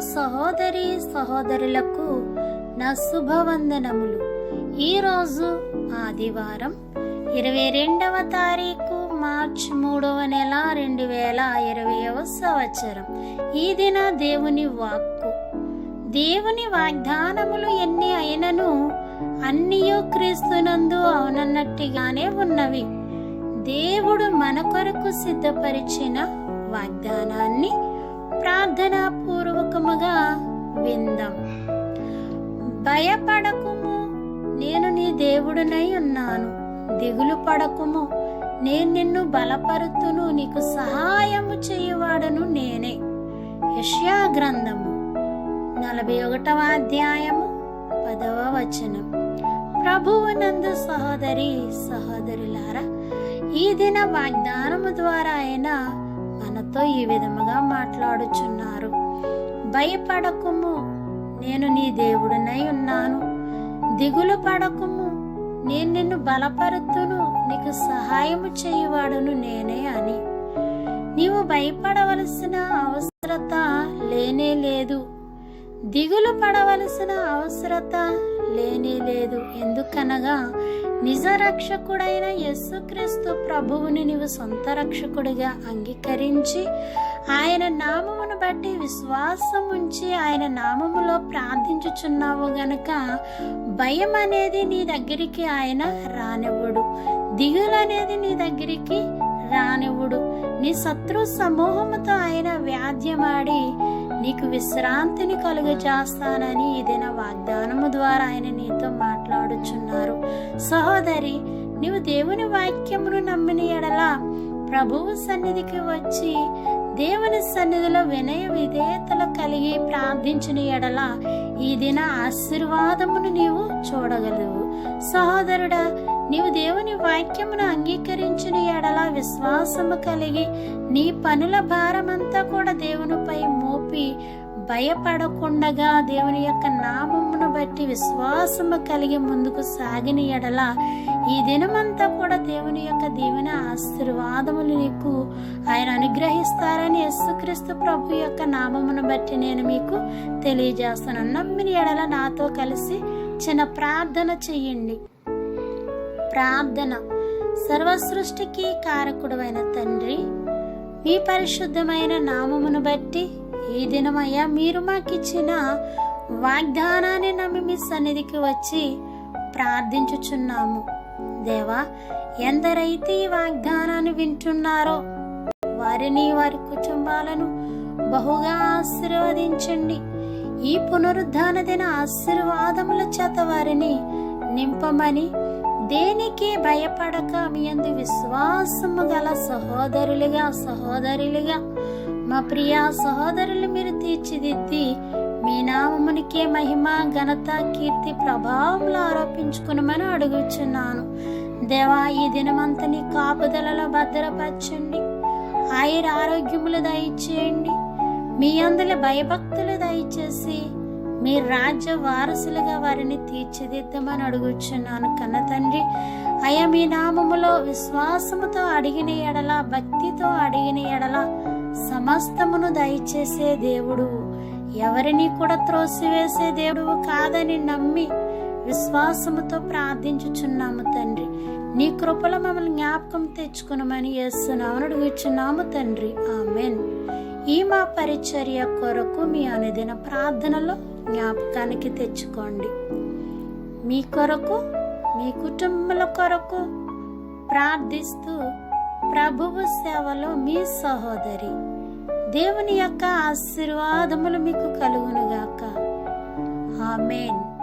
సహోదరి సహోదరులకు నా శుభవందనములు. ఈరోజు ఆదివారం ఇరవై రెండవ తారీఖు మార్చ్ మూడవ నెల రెండు వేల ఇరవైవ సంవత్సరం. ఈ దిన దేవుని వాక్కు. దేవుని వాగ్దానములు ఎన్ని అయినను అన్నియు క్రీస్తునందు అవునన్నట్టుగానే ఉన్నవి. దేవుడు మన కొరకు సిద్ధపరిచిన వాగ్దానాన్ని ప్రార్థనా పూర్వకముగా విందాం. భయపడకుము నేను నీ దేవుడునై ఉన్నాను. దిగులు పడకుము నేను నిన్ను బలపరుతును నీకు సహాయము చేయువాడను నేనే. యష్యా గ్రంథము నలభై ఒకటవ అధ్యాయము పదవ వచనం. ప్రభువునందు సహోదరి సహోదరులారా ఈ దిన వాగ్దానము ద్వారా ఆయన వారితో ఈ విధముగా మాట్లాడుచున్నారు. భయపడకుము నేను నీ దేవుడినై ఉన్నాను. దిగులు పడకుము నేను నిన్ను బలపరుతును నీకు సహాయము చేయువాడును నేనే అని. నీవు భయపడవలసిన అవసరత లేనే లేదు. దిగులు పడవలసిన అవసరత లేనే లేదు ఎందుకనగా నిజ రక్షకుడైన యేసుక్రీస్తు ప్రభువుని నీవు సొంత రక్షకుడిగా అంగీకరించి ఆయన నామమును బట్టి విశ్వాసం ఉంచి ఆయన నామములో ప్రార్థించుచున్నావు గనక భయం అనేది నీ దగ్గరికి ఆయన రానివ్వడు. దిగులు అనేది నీ దగ్గరికి రానివ్వడు. నీ శత్రు సమూహముతో ఆయన వ్యాధ్యమాడి నీకు విశ్రాంతిని కలుగజేస్తానని ఈ దిన వాగ్దానము ద్వారా ఆయన నీతో మాట్లాడుచున్నారు. సహోదరి నీవు దేవుని వాక్యమును నమ్మిన ఎడల ప్రభువు సన్నిధికి వచ్చి దేవుని సన్నిధిలో వినయ విధేయతలు కలిగి ప్రార్థించిన ఎడల ఈ దిన ఆశీర్వాదమును నీవు చూడగలవు. సహోదరుడా నీవు దేవుని వాక్యమును అంగీకరించిన ఎడల విశ్వాసము కలిగి నీ పనుల భారమంతా కూడా దేవునిపై మోపి భయపడకుండగా దేవుని యొక్క నామమును బట్టి విశ్వాసము కలిగి ముందుకు సాగిన ఎడల ఈ దినమంతా కూడా దేవుని యొక్క దీవెన ఆశీర్వాదములు నీకు ఆయన అనుగ్రహిస్తారని యేసుక్రీస్తు ప్రభు యొక్క నామమును బట్టి నేను మీకు తెలియజేస్తాను. నమ్మిన ఎడల నాతో కలిసి చిన్న ప్రార్థన చెయ్యండి ప్రార్థన. సర్వసృష్టికి కారకుడవైన కారకుడమైన తండ్రి మీ పరిశుద్ధమైన నామమును బట్టి ఈ దినమయ్యా మీరు మాకిచ్చిన వాగ్దానాన్ని నమ్మి మీ సన్నిధికి వచ్చి ప్రార్థించుచున్నాము. దేవా ఎందరైతే ఈ వాగ్దానాన్ని వింటున్నారో వారిని వారి కుటుంబాలను బహుగా ఆశీర్వదించండి. ఈ పునరుద్ధాన దిన ఆశీర్వాదముల చేత వారిని నింపమని దేనికి భయపడక మీ అందు విశ్వాసము గల సహోదరులుగా సహోదరులుగా మా ప్రియ సహోదరులు మీరు తీర్చిదిద్ది మీ నామమునికే మహిమ ఘనత కీర్తి ప్రభావములు ఆరోపించుకునమని అడుగుచున్నాను. దేవా ఈ దినమంతా నీ కాపుదలలో భద్రపరచండి. ఆయుర ఆరోగ్యములు దయచేయండి. మీ అందులో భయభక్తులు దయచేసి మీ రాజ్య వారసులుగా వారిని తీర్చిదిద్దమని అడుగుచున్నాను కన్న తండ్రి. అయ్యా మీ నామములో విశ్వాసముతో అడిగిన ఎడల భక్తితో అడిగిన ఎడల సమస్తమును దయచేసే దేవుడు. ఎవరిని కూడా త్రోసివేసే దేవుడు కాదని నమ్మి విశ్వాసముతో ప్రార్థించుచున్నాము తండ్రి. నీ కృపలో మమ్మల్ని జ్ఞాపకం తెచ్చుకునమని చేస్తున్నామని అడుగుచున్నాము తండ్రి. ఆమెన్. ఈ మా పరిచర్య కొరకు మీ అనుదిన ప్రార్థనలో జ్ఞాపకానికి తెచ్చుకోండి. మీ కొరకు మీ కుటుంబాల కొరకు ప్రార్థిస్తూ ప్రభువు సేవలో మీ సహోదరి దేవుని యొక్క ఆశీర్వాదములు మీకు కలుగునుగాక. ఆమెన్.